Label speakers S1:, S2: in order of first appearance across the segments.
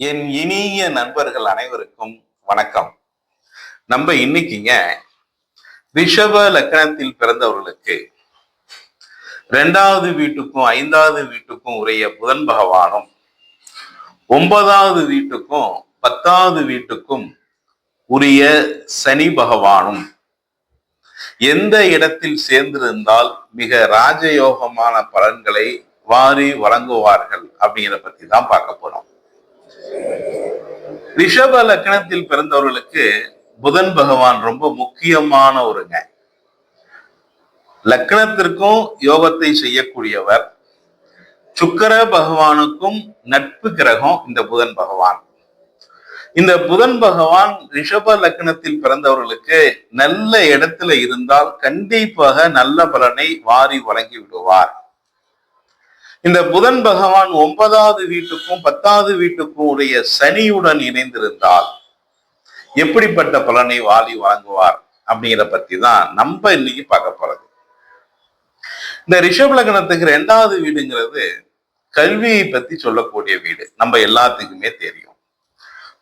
S1: என் இனிய நண்பர்கள் அனைவருக்கும் வணக்கம். நம்ம இன்னைக்குங்க ரிஷப லக்கணத்தில் பிறந்தவர்களுக்கு ரெண்டாவது வீட்டுக்கும் ஐந்தாவது வீட்டுக்கும் உரிய புதன் பகவானும் ஒன்பதாவது வீட்டுக்கும் பத்தாவது வீட்டுக்கும் உரிய சனி பகவானும் எந்த இடத்தில் சேர்ந்திருந்தால் மிக ராஜயோகமான பலன்களை வாரி வழங்குவார்கள் அப்படிங்கிற பத்தி தான் பார்க்க போறோம். ரிஷப லக்கணத்தில் பிறந்தவர்களுக்கு புதன் பகவான் ரொம்ப முக்கியமான ஒருங்க. லக்கணத்திற்கும் யோகத்தை செய்யக்கூடியவர். சுக்கர பகவானுக்கும் நட்பு கிரகம் இந்த புதன் பகவான். இந்த புதன் பகவான் ரிஷப லக்கணத்தில் பிறந்தவர்களுக்கு நல்ல இடத்துல இருந்தால் கண்டிப்பாக நல்ல பலனை வாரி வழங்கி விடுவார். இந்த புதன் பகவான் ஒன்பதாவது வீட்டுக்கும் பத்தாவது வீட்டுக்கும் உடைய சனியுடன் இணைந்திருந்தால் எப்படிப்பட்ட பலனை வாலி வழங்குவார் அப்படிங்கிற பத்தி தான் நம்ம இன்னைக்கு பார்க்க போறது. இந்த ரிஷப் லக்னத்துக்கு ரெண்டாவது வீடுங்கிறது கல்வியை பத்தி சொல்லக்கூடிய வீடு. நம்ம எல்லாத்துக்குமே தெரியும்.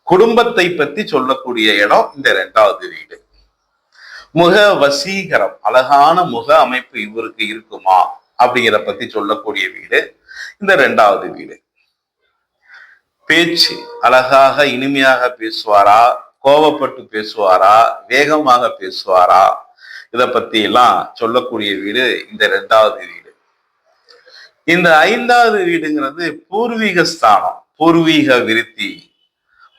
S1: குடும்பத்தை பத்தி சொல்லக்கூடிய இடம் இந்த ரெண்டாவது வீடு. முக வசீகரம் அழகான முக அமைப்பு இவருக்கு இருக்குமா அப்படிங்கிற பத்தி சொல்லக்கூடிய வீடு. இந்த ரெண்டாவது வீடு. பேச்சு அழகாக இனிமையாக பேசுவாரா? கோபப்பட்டு பேசுவாரா? வேகமாக பேசுவாரா? இதை பத்தி எல்லாம் சொல்லக்கூடிய வீடு இந்த ரெண்டாவது வீடு. இந்த ஐந்தாவது வீடுங்கிறது பூர்வீக ஸ்தானம் பூர்வீக விருத்தி.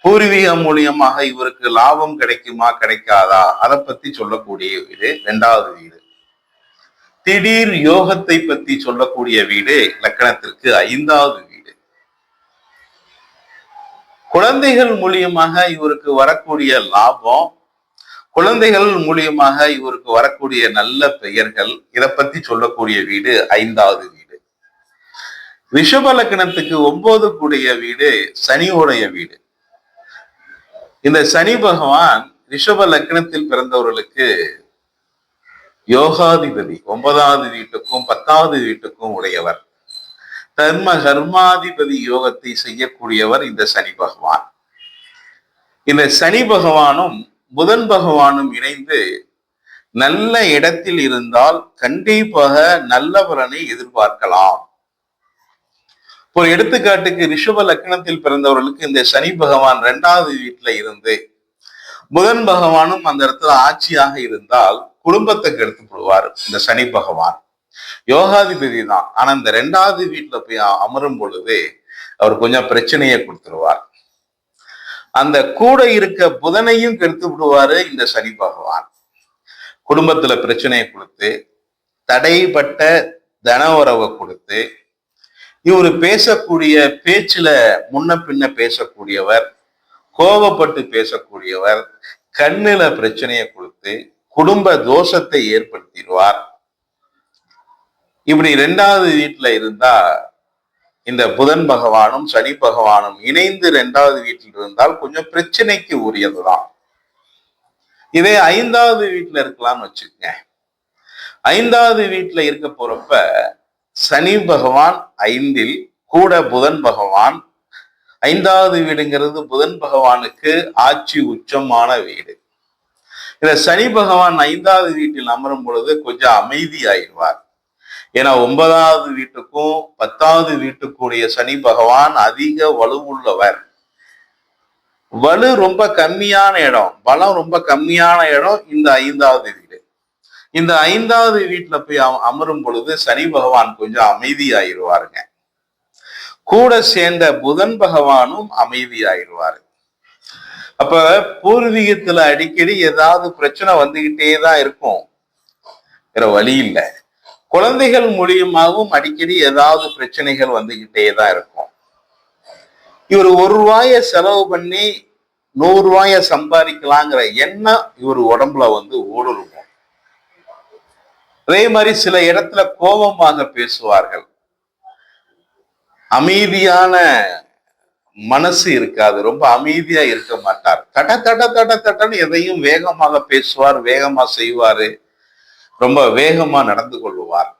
S1: பூர்வீகம் மூலியமாக இவருக்கு லாபம் கிடைக்குமா கிடைக்காதா? அதை பத்தி சொல்லக்கூடிய வீடு ரெண்டாவது வீடு. திடீர் யோகத்தை பத்தி சொல்லக்கூடிய வீடு லக்கணத்திற்கு ஐந்தாவது வீடு. குழந்தைகள் மூலியமாக இவருக்கு வரக்கூடிய லாபம் குழந்தைகள் மூலியமாக இவருக்கு வரக்கூடிய நல்ல பெயர்கள் இதை பத்தி சொல்லக்கூடிய வீடு ஐந்தாவது வீடு. ரிஷப லக்கணத்துக்கு ஒன்பது கூடிய வீடு சனியோடைய வீடு. இந்த சனி பகவான் ரிஷப லக்னத்தில் பிறந்தவர்களுக்கு யோகாதிபதி ஒன்பதாவது வீட்டுக்கும் பத்தாவது வீட்டுக்கும் உடையவர். தர்ம கர்மாதிபதி யோகத்தை செய்யக்கூடியவர் இந்த சனி பகவான். இந்த சனி பகவானும் புதன் பகவானும் இணைந்து நல்ல இடத்தில் இருந்தால் கண்டிப்பாக நல்ல பலனை எதிர்பார்க்கலாம். ஒரு எடுத்துக்காட்டுக்கு ரிஷப லக்னத்தில் பிறந்தவர்களுக்கு இந்த சனி பகவான் இரண்டாவது வீட்டுல இருந்து புதன் பகவானும் அந்த இடத்துல ஆட்சியாக இருந்தால் குடும்பத்தை கெடுத்து விடுவார் இந்த சனி பகவான். யோகாதிபதி தான். ஆனா இந்த ரெண்டாவது வீட்டுல போய் அமரும் பொழுது அவர் கொஞ்சம் பிரச்சனையை கொடுத்துருவார். அந்த கூட இருக்க புதனையும் கெடுத்து விடுவாரு இந்த சனி பகவான். குடும்பத்துல பிரச்சனையை கொடுத்து தடைப்பட்ட தன உறவை கொடுத்து இவர் பேசக்கூடிய பேச்சுல முன்ன பின்ன பேசக்கூடியவர் கோபப்பட்டு பேசக்கூடியவர் கண்ணில பிரச்சனையை கொடுத்து குடும்ப தோஷத்தை ஏற்படுத்திடுவார். இப்படி ரெண்டாவது வீட்டுல இருந்தா இந்த புதன் பகவானும் சனி பகவானும் இணைந்து ரெண்டாவது வீட்டில் இருந்தால் கொஞ்சம் பிரச்சனைக்கு உரியதுதான். இதே ஐந்தாவது வீட்டுல இருக்கலாம்னு வச்சுக்கங்க. ஐந்தாவது வீட்டுல இருக்க போறப்ப சனி பகவான் ஐந்தில் கூட புதன் பகவான் ஐந்தாவது வீடுங்கிறது புதன் பகவானுக்கு ஆட்சி உச்சமான வீடு. இந்த சனி பகவான் ஐந்தாவது வீட்டில் அமரும் பொழுது கொஞ்சம் அமைதி ஆயிடுவார் ஏன்னா ஒன்பதாவது வீட்டுக்கும் பத்தாவது வீட்டுக்குரிய சனி பகவான் அதிக வலுவுள்ளவர். வலு ரொம்ப கம்மியான இடம் பலம் ரொம்ப கம்மியான இடம் இந்த ஐந்தாவது வீடு. இந்த ஐந்தாவது வீட்டுல போய் அமரும் பொழுது சனி பகவான் கொஞ்சம் அமைதியாயிருவாருங்க கூட சேர்ந்த புதன் பகவானும் அமைதியாயிருவாரு அப்ப பூர்வீகத்துல அடிக்கடி ஏதாவது பிரச்சனை வந்துகிட்டே தான் இருக்கும். வேற வழி இல்லை. குழந்தைகள் மூலியமாகவும் அடிக்கடி ஏதாவது பிரச்சனைகள் வந்துகிட்டே தான் இருக்கும். இவர் ஒரு ரூபாய செலவு பண்ணி நூறு ரூபாய சம்பாதிக்கலாங்கிற எண்ணம் இவர் உடம்புல வந்து ஊடுருவும். அதே மாதிரி சில இடத்துல கோபமாக பேசுவார்கள். அமைதியான மனசு இருக்காது ரொம்ப அமைதியா இருக்க மாட்டார். தட தட தட தட்டன்னு எதையும் வேகமாக பேசுவார் வேகமா செய்வாரு ரொம்ப வேகமா நடந்து கொள்வார்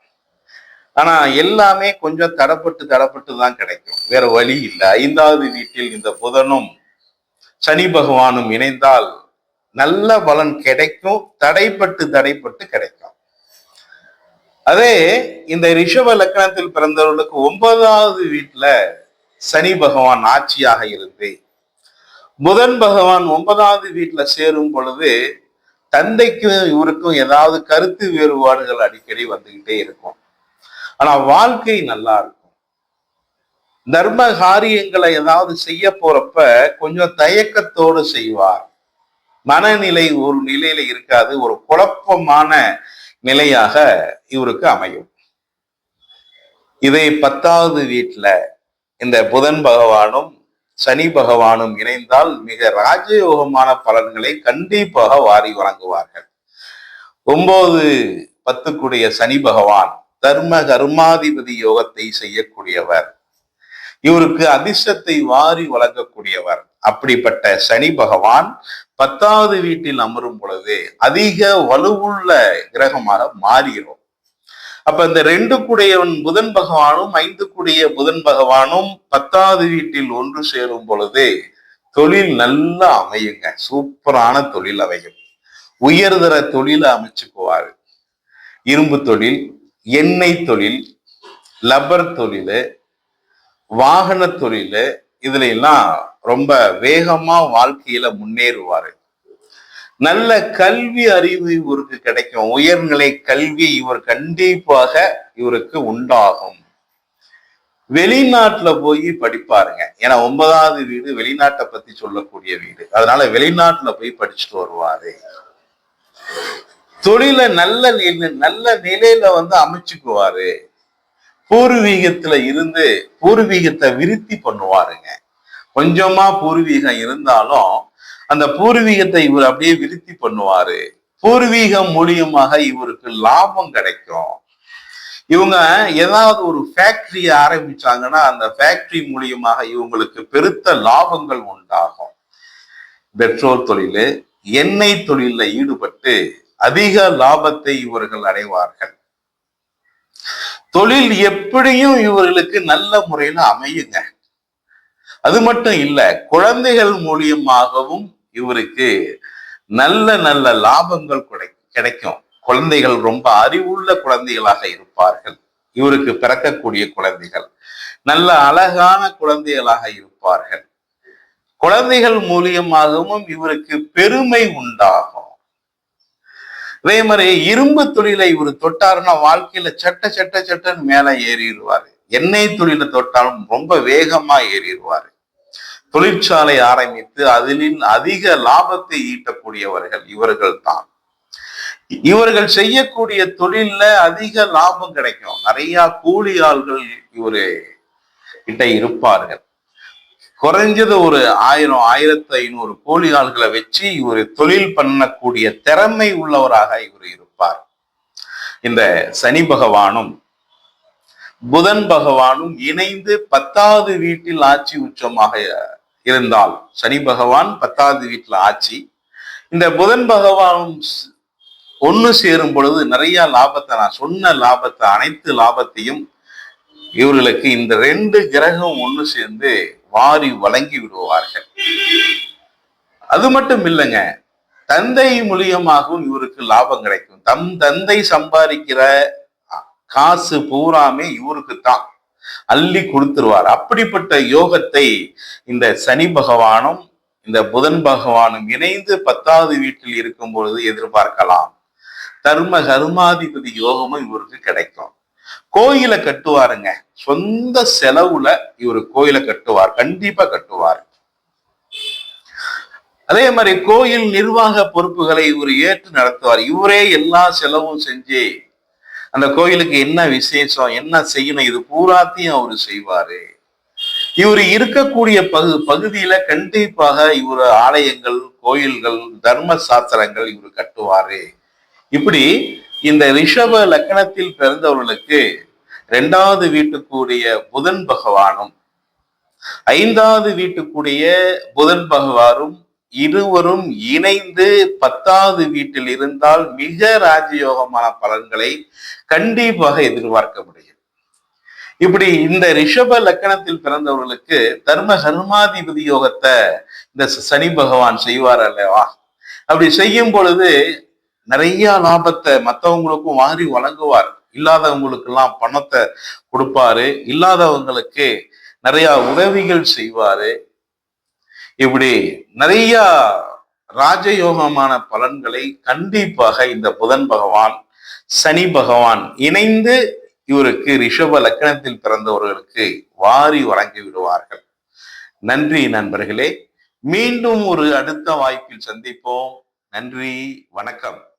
S1: ஆனா எல்லாமே கொஞ்சம் தடப்பட்டு தடப்பட்டு தான் கிடைக்கும். வேற வழி இல்லை. ஐந்தாவது வீட்டில் இந்த புதனும் சனி பகவானும் இணைந்தால் நல்ல பலன் கிடைக்கும் தடைப்பட்டு தடைப்பட்டு கிடைக்கும். அதே இந்த ரிஷப லக்கணத்தில் பிறந்தவர்களுக்கு ஒன்பதாவது வீட்டுல சனி பகவான் ஆட்சியாக இருந்து புதன் பகவான் ஒன்பதாவது வீட்டுல சேரும் பொழுது தந்தைக்கும் இவருக்கும் ஏதாவது கருத்து வேறுபாடுகள் அடிக்கடி வந்துகிட்டே இருக்கும். ஆனா வாழ்க்கை நல்லா இருக்கும். தர்ம காரியங்களை ஏதாவது செய்ய போறப்ப கொஞ்சம் தயக்கத்தோடு செய்வார். மனநிலை ஒரு நிலையில இருக்காது ஒரு குழப்பமான நிலையாக இவருக்கு அமையும். இதை பத்தாவது வீட்டுல இந்த புதன் பகவானும் சனி பகவானும் இணைந்தால் மிக ராஜயோகமான பலன்களை கண்டிப்பாக வாரி வழங்குவார்கள். ஒன்பது பத்துக்குடைய சனி பகவான் தர்ம கர்மாதிபதி யோகத்தை செய்யக்கூடியவர். இவருக்கு அதிர்ஷ்டத்தை வாரி வழங்கக்கூடியவர். அப்படிப்பட்ட சனி பகவான் பத்தாவது வீட்டில் அமரும் பொழுது அதிக வலுவுள்ள கிரகமாக மாறுகிறோம் அப்ப இந்த ரெண்டு கூடையவன் புதன் பகவானும் ஐந்து கூடிய புதன் பகவானும் பத்தாவது வீட்டில் ஒன்று சேரும் பொழுது தொழில் நல்லா அமையுங்க. சூப்பரான தொழில் அமையும். உயர்தர தொழிலை அமைச்சுக்குவாரு இரும்பு தொழில் எண்ணெய் தொழில் லப்பர் தொழில் வாகன தொழில் இதுல எல்லாம் ரொம்ப வேகமா வாழ்க்கையில முன்னேறுவாரு. நல்ல கல்வி அறிவு இவருக்கு கிடைக்கும். உயர்நிலை கல்வி இவர் கண்டிப்பாக இவருக்கு உண்டாகும். வெளிநாட்டுல போய் படிப்பாருங்க. ஏன்னா ஒன்பதாவது வீடு வெளிநாட்டை பத்தி சொல்லக்கூடிய வீடு. அதனால வெளிநாட்டுல போய் படிச்சுட்டு வருவாரு. தொழில நல்ல நல்ல நிலையில வந்து அமைச்சுக்குவாரு. பூர்வீகத்துல இருந்து பூர்வீகத்தை விருத்தி பண்ணுவாருங்க. கொஞ்சமா பூர்வீகம் இருந்தாலும் அந்த பூர்வீகத்தை இவர் அப்படியே விருத்தி பண்ணுவாரு. பூர்வீகம் மூலியமாக இவருக்கு லாபம் கிடைக்கும். இவங்க ஏதாவது ஒரு ஃபேக்டரியை ஆரம்பிச்சாங்கன்னா அந்த ஃபேக்டரி மூலியமாக இவங்களுக்கு பெருத்த லாபங்கள் உண்டாகும். பெட்ரோல் தொழில் எண்ணெய் தொழிலில் ஈடுபட்டு அதிக லாபத்தை இவர்கள் அடைவார்கள். தொழில் எப்படியும் இவர்களுக்கு நல்ல முறையில அமையுங்க. அது மட்டும் இல்ல குழந்தைகள் மூலியமாகவும் இவருக்கு நல்ல நல்ல லாபங்கள் கிடைக்கும். குழந்தைகள் ரொம்ப அறிவுள்ள குழந்தைகளாக இருப்பார்கள். இவருக்கு பிறக்கக்கூடிய குழந்தைகள் நல்ல அழகான குழந்தைகளாக இருப்பார்கள். குழந்தைகள் மூலியமாகவும் இவருக்கு பெருமை உண்டாகும். அதே மாதிரி இரும்பு தொழிலை இவர் தொட்டாருன்னா வாழ்க்கையில சட்ட சட்ட சட்டன்னு மேல ஏறிடுவாரு. எண்ணெய் தொழிலை தொட்டாலும் ரொம்ப வேகமா ஏறிடுவாரு. தொழிற்சாலை ஆரம்பித்து அதிலின் அதிக லாபத்தை ஈட்டக்கூடியவர்கள் இவர்கள் தான் இவர்கள் செய்யக்கூடிய தொழில்ல அதிக லாபம் கிடைக்கும். நிறைய கூலி ஆள்கள் இவரு கிட்ட இருப்பார்கள். குறைஞ்சது ஒரு ஆயிரம் ஆயிரத்தி ஐநூறு கூலி ஆள்களை வச்சு இவர் தொழில் பண்ணக்கூடிய திறமை உள்ளவராக இவர் இருப்பார். இந்த சனி பகவானும் புதன் பகவானும் இணைந்து பத்தாவது வீட்டில் ஆட்சி உச்சமாக இருந்தால் சனி பகவான் பத்தாவது வீட்டில் ஆட்சி. இந்த புதன் பகவானும் ஒன்று சேரும் பொழுது நிறைய லாபத்தை நான் சொன்ன லாபத்தை அனைத்து லாபத்தையும் இவர்களுக்கு இந்த ரெண்டு கிரகம் ஒன்று சேர்ந்து வாரி வழங்கி விடுவார்கள். அது மட்டும் இல்லைங்க தந்தை மூலியமாகவும் இவருக்கு லாபம் கிடைக்கும். தம் தந்தை சம்பாதிக்கிற காசு பூராமே இவருக்கு தான் அள்ளி கொடுத்துருவார். அப்படிப்பட்ட யோகத்தை இந்த சனி பகவானும் இந்த புதன் பகவானும் இணைந்து பத்தாவது வீட்டில் இருக்கும் பொழுது எதிர்பார்க்கலாம். தர்ம கர்மாதிபதி யோகமும் இவருக்கு கிடைக்கும். கோயிலை கட்டுவாருங்க. சொந்த செலவுல இவர் கோயிலை கட்டுவார். கண்டிப்பா கட்டுவார். அதே மாதிரி கோயில் நிர்வாக பொறுப்புகளை இவர் ஏற்று நடத்துவார். இவரே எல்லா செலவும் செஞ்சு அந்த கோயிலுக்கு என்ன விசேஷம் என்ன செய்யணும் இது பூராத்தையும் அவர் செய்வாரு. இவர் இருக்கக்கூடிய பகு பகுதியில கண்டிப்பாக இவர் ஆலயங்கள் கோயில்கள் தர்ம சாஸ்திரங்கள் இவர் கட்டுவாரு. இப்படி இந்த ரிஷப லக்கணத்தில் பிறந்தவர்களுக்கு இரண்டாவது வீட்டுக்குரிய புதன் பகவானும் ஐந்தாவது வீட்டுக்குரிய புதன் பகவானும் இருவரும் இணைந்து பத்தாவது வீட்டில் இருந்தால் மிக ராஜயோகமான பலன்களை கண்டிப்பாக எதிர்பார்க்க முடியும். இப்படி இந்த ரிஷப லக்கணத்தில் பிறந்தவர்களுக்கு தர்ம கர்மாதிபதி யோகத்தை இந்த சனி பகவான் செய்வார் அல்லவா? அப்படி செய்யும் பொழுது நிறைய லாபத்தை மற்றவங்களுக்கும் வாரி வழங்குவார். இல்லாதவங்களுக்கு எல்லாம் பணத்தை கொடுப்பாரு. இல்லாதவங்களுக்கு நிறைய உதவிகள் செய்வாரு. இப்படி நிறைய ராஜயோகமான பலன்களை கண்டிப்பாக இந்த புதன் பகவான் சனி பகவான் இணைந்து இவருக்கு ரிஷப லக்கணத்தில் பிறந்தவர்களுக்கு வாரி வழங்கி விடுவார்கள். நன்றி நண்பர்களே. மீண்டும் ஒரு அடுத்த வாய்ப்பில் சந்திப்போம். நன்றி. வணக்கம்.